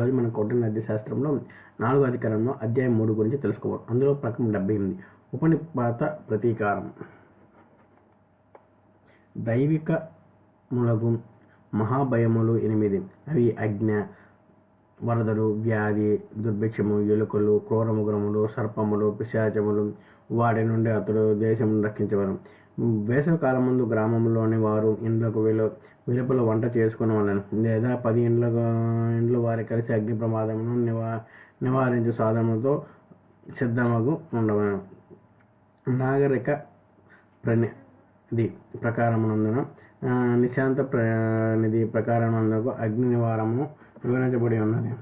రోజు మన కౌంటర్ నద్య శాస్త్రంలో నాలుగో అధికారంలో అధ్యాయం మూడు గురించి తెలుసుకోవాలి అందులో ప్రకటన డెబ్బై ఎనిమిది. ఉపనిపాత ప్రతీకారం. దైవిక ములగు మహాభయములు ఎనిమిది. అవి అజ్ఞ వరదలు వ్యాధి దుర్భిక్షము ఎలుకలు క్రూరముగ్రములు సర్పములు పిశాచములు వాటి నుండి అతడు దేశం రక్షించవరం వేసవికాలం ముందు గ్రామంలోని వారు ఇండ్లకు వెలు వెలుపల వంట చేసుకునేవాళ్ళని లేదా పది ఇండ్ల ఇండ్లు వారి కలిసి అగ్ని ప్రమాదమును నివా నివారించే సాధనలతో సిద్ధమగు ఉండవను నాగరిక ప్రనిధి ప్రకారమునందున నిశాంత ప్రనిధి ప్రకారమునందుకు అగ్ని నివారము వివరించబడి ఉన్నది.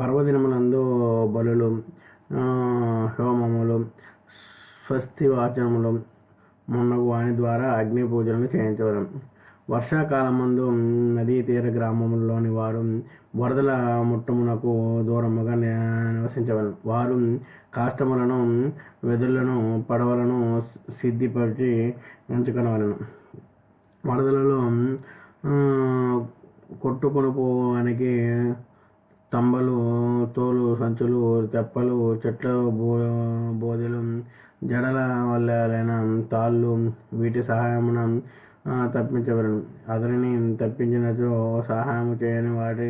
పర్వదినములందు బలులు హోమములు స్వస్తి వాచనములు మున్నగు వాని ద్వారా అగ్ని పూజలను చేయించవరం వర్షాకాలం ముందు నదీ తీర గ్రామములోని వారు వరదల ముట్టమునకు దూరముగా ని- నివసించవలను. వారు కాష్టములను వెదులను పడవలను సిద్ధిపరిచి ఎంచుకొనవలను. వరదలలో ఆ, కొట్టుకొని పోవడానికి తంబలు తోలు సంచులు తెప్పలు చెట్ల బో బోదెలు జడల వల్లైన తాళ్ళు వీటి సహాయమున ఆ, తప్పించవలను అతనిని తప్పించినచో సహాయం చేయని వాటి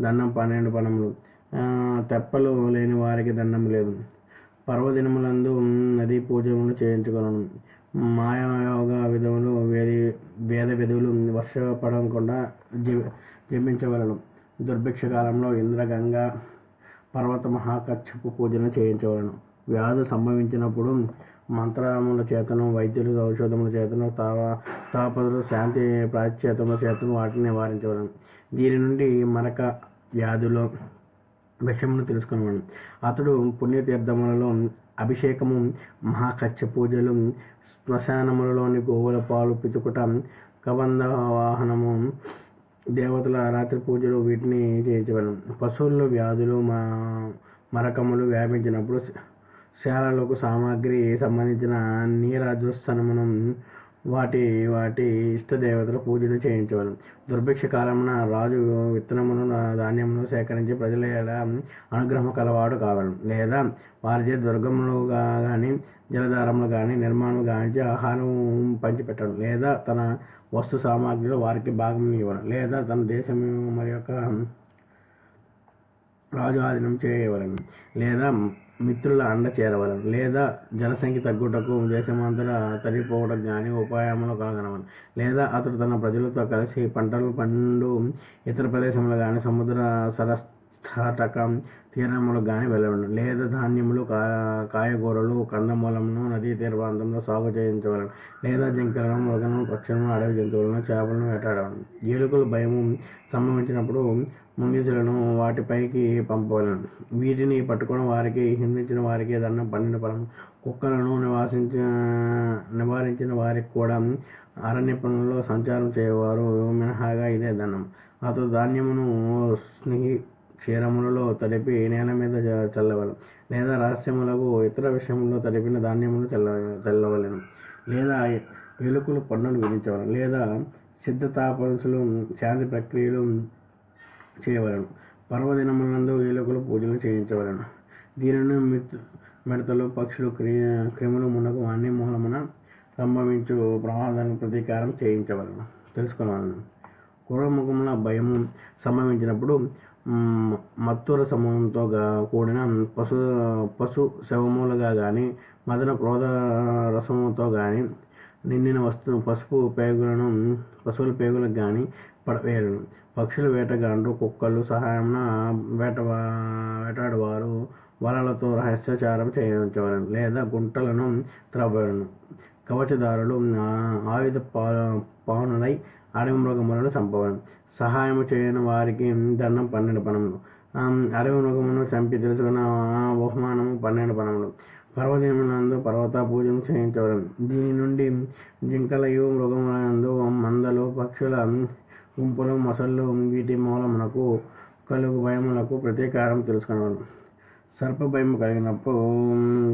దండం పన్నెండు పనములు. తెప్పలు లేని వారికి దండం లేదు. పర్వదినములందు నదీ పూజములు చేయించుకొనను. మాయాయోగ విధములు వేది వేద విధులు వర్షపడకుండా జీ జపించవలను. దుర్భిక్ష కాలంలో ఇంద్రగంగ పర్వత మహాకచ్చపు పూజను చేయించవలను. వ్యాధి సంభవించినప్పుడు మంత్రముల చేతను వైద్యులు ఔషధముల చేతను తావ తాపదులు శాంతి ప్రాశ్చేతముల చేతను వాటిని నివారించవలను. దీని నుండి మరక వ్యాధులు విషయమును తెలుసుకునేవాడు అతడు పుణ్యతీర్థములలో అభిషేకము మహాకచ్చ పూజలు శ్మశానములలోని గోవుల పాలు పితుకుట కబంధ వాహనము దేవతల రాత్రి పూజలు వీటిని చేయించవలను పశువుల్లో వ్యాధులు మా మరకములు వ్యాపించినప్పుడు శాలలకు సామాగ్రి సంబంధించిన నీరాజస్థనమును వాటి వాటి ఇష్టదేవతలు పూజలు చేయించవలను దుర్భిక్ష కాలమున రాజు విత్తనమును ధాన్యమును సేకరించి ప్రజల అనుగ్రహం కలవాడు కావలను. లేదా వారిచే దుర్గములు కానీ జలధారములు కానీ నిర్మాణం గాంచి ఆహారం పంచిపెట్టడం. లేదా తన వస్తు సామాగ్రిలో వారికి భాగం ఇవ్వడం. లేదా తన దేశం మరి యొక్క రాజు ఆధీనం చేయవలను. లేదా మిత్రుల అండ చేరవలను. లేదా జనసంఖ్య తగ్గుటకు దేశమంతటా తరిగిపోవడం కానీ ఉపాయములు కలగనవలను లేదా అతడు తన ప్రజలతో కలిసి పంటలు పండు ఇతర ప్రదేశంలో కానీ సముద్ర సరస్థాటకం తీరములు కానీ వెళ్ళవలను లేదా ధాన్యములు కా కాయగూరలు కందమూలమును నదీ తీర ప్రాంతంలో సాగు చేయించవలను. లేదా జింకలను మృగలను పక్షులను అడవి జంతువులను చేపలను వేటాడవలను. ఏలుకలు భయము సంభవించినప్పుడు ముంగిసులను వాటిపైకి పంపవలను. వీటిని పట్టుకున్న వారికి హింసించిన వారికి దండం పన్నెండు పరం కుక్కలను నివాసించ నివారించిన వారికి కూడా అరణ్య పనుల్లో సంచారం చేయవారు. మినహాగా ఇదే దండం అతడు ధాన్యమును స్నేహి క్షీరములలో తడిపి నేల మీద చల్లవలం చల్లవలను. లేదా రహస్యములకు ఇతర విషయములో తడిపిన ధాన్యములు చల్ల చల్లవలను. లేదా ఎలుకలు పన్నులు విధించవలను. లేదా సిద్ధతాపరుసులు శాంతి ప్రక్రియలు చేయవలను. పర్వదినములందు ఏలుకలు పూజలు చేయించవలను. దీనిని మిత్ మిడతలు పక్షులు క్రి క్రిములు మునగు అన్ని మూలమున సంభవించు ప్రమాదాలను ప్రతీకారం చేయించవలను. తెలుసుకోవాలను కురముఖముల భయము సంభవించినప్పుడు మత్తుర సమూహంతో కూడిన పశు పశు శవములుగా కానీ మదన క్రోధ రసముతో కానీ నిండిన వస్తువు పసుపు పేగులను పశువుల పేగులకు కానీ పడవేయలను పక్షుల వేటగాండ్రు కుక్కలు సహాయం వేట వేటాడువారు వలలతో రహస్యచారం చేయించవలను లేదా గుంటలను త్రవ్వలను కవచదారులు ఆయుధ పా పానులై అడవి మృగములను చంపవలను సహాయము చేయని వారికి దండం పన్నెండు పనములు. అడవి మృగమును చంపి తెలుసుకున్న బహుమానము పన్నెండు పనములు. పర్వదినములందు పర్వత పూజను చేయించవడం దీని నుండి జింకలయు మృగములందు మందలు పక్షుల గుంపులు మొసళ్ళు వీటి మూలమునకు కలుగు భయములకు ప్రతీకారం తెలుసుకునేవాళ్ళు సర్ప భయం కలిగినప్పుడు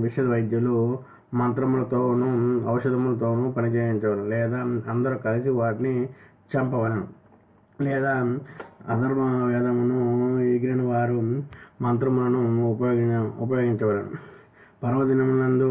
విష వైద్యులు మంత్రములతోనూ ఔషధములతోనూ పనిచేయించవలను లేదా అందరూ కలిసి వాటిని చంపవలను. లేదా అధర్మ వేదమును ఎగిరిన వారు మంత్రములను ఉపయోగి ఉపయోగించవలను. పర్వదినములందు